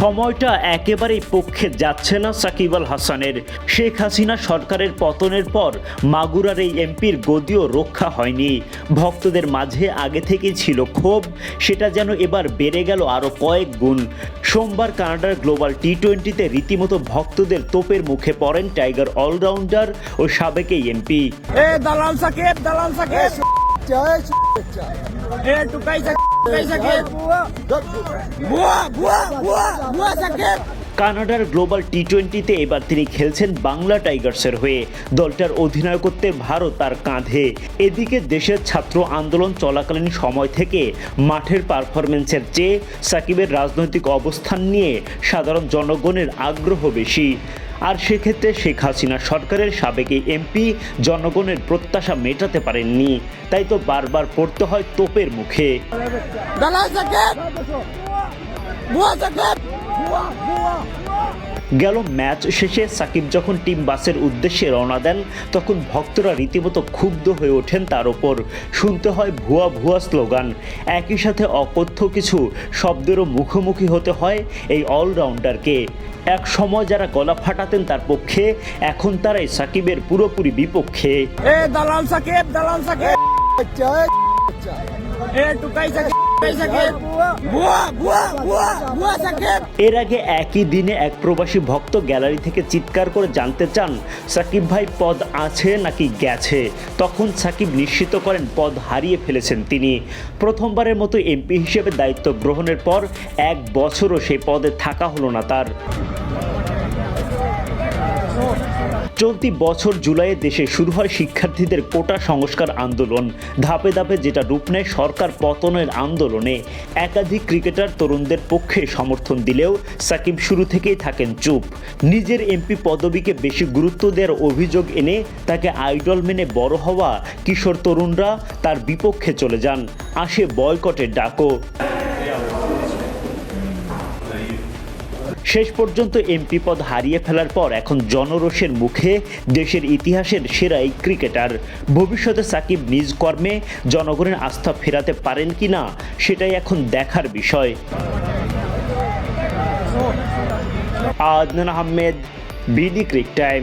সময়টা একেবারেই পক্ষে যাচ্ছে না সাকিব আল হাসানের। শেখ হাসিনা সরকারের পতনের পর মাগুরার এই এমপির গদিও রক্ষা হয়নি। ভক্তদের মাঝে আগে থেকেই ছিল ক্ষোভ সেটা যেন এবার বেড়ে গেল আরও কয়েক গুণ। সোমবার কানাডার গ্লোবাল টি টোয়েন্টিতে রীতিমতো ভক্তদের তোপের মুখে পড়েন টাইগার অলরাউন্ডার ও সাবেক এই এমপি। এ দালাল সাকিব দালাল সাকিব। কানাডার গ্লোবাল টি টোয়েন্টিতে এবার তিনি খেলছেন বাংলা টাইগার্সের হয়ে। দলটার অধিনায়কত্বে ভারত তার কাঁধে। এদিকে দেশের ছাত্র আন্দোলন চলাকালীন সময় থেকে মাঠের পারফরমেন্সের চেয়ে সাকিবের রাজনৈতিক অবস্থান নিয়ে সাধারণ জনগণের আগ্রহ বেশি। আর সেক্ষেত্রে শেখ হাসিনা সরকারের সাবেক এমপি জনগণের প্রত্যাশা মেটাতে পারেননি। তাই তো বারবার পড়তে হয় তোপের মুখে। বুয়া ভুয়া ভুয়া। গেল ম্যাচ শেষে সাকিব যখন টিম বাসের উদ্দেশ্যে রওনা দেন তখন ভক্তরা রীতিমতো ক্ষুব্ধ হয়ে ওঠেন তার ওপর শুনতে হয় ভুয়া ভুয়া স্লোগান একই সাথে অকথ্য কিছু শব্দেরও মুখোমুখি হতে হয় এই অলরাউন্ডারকে এক সময় যারা গলা ফাটাতেন তার পক্ষে এখন তারাই সাকিবের পুরোপুরি বিপক্ষে এ দালাল সাকিব দালাল সাকিব এ টুকাই সাকিব এর আগে একই দিনে এক প্রবাসী ভক্ত গ্যালারি থেকে চিৎকার করে জানতে চান, সাকিব ভাই পদ আছে নাকি গেছে? তখন সাকিব নিশ্চিত করেন পদ হারিয়ে ফেলেছেন তিনি। প্রথমবারের মতো এমপি হিসেবে দায়িত্ব গ্রহণের পর এক বছরও সেই পদে থাকা হলো না তার। চলতি বছর জুলাইয়ে দেশে শুরু হয় শিক্ষার্থীদের কোটা সংস্কার আন্দোলন। ধাপে ধাপে যেটা রূপ নেয় সরকার পতনের আন্দোলনে। একাধিক ক্রিকেটার তরুণদের পক্ষে সমর্থন দিলেও সাকিব শুরু থেকেই থাকেন চুপ। নিজের এমপি পদবীকে বেশি গুরুত্ব দেওয়ার অভিযোগ এনে তাকে আইডল মেনে বড় হওয়া কিশোর তরুণরা তার বিপক্ষে চলে যান। আসে বয়কটের ডাকও। শেষ পর্যন্ত এমপি পদ হারিয়ে ফেলার পর এখন জনরোষের মুখে দেশের ইতিহাসের সেরা এই ক্রিকেটার। ভবিষ্যতে সাকিব নিজ কর্মে জনগণের আস্থা ফেরাতে পারেন কি না, সেটাই এখন দেখার বিষয়। Adnan Ahmed, BD cric time.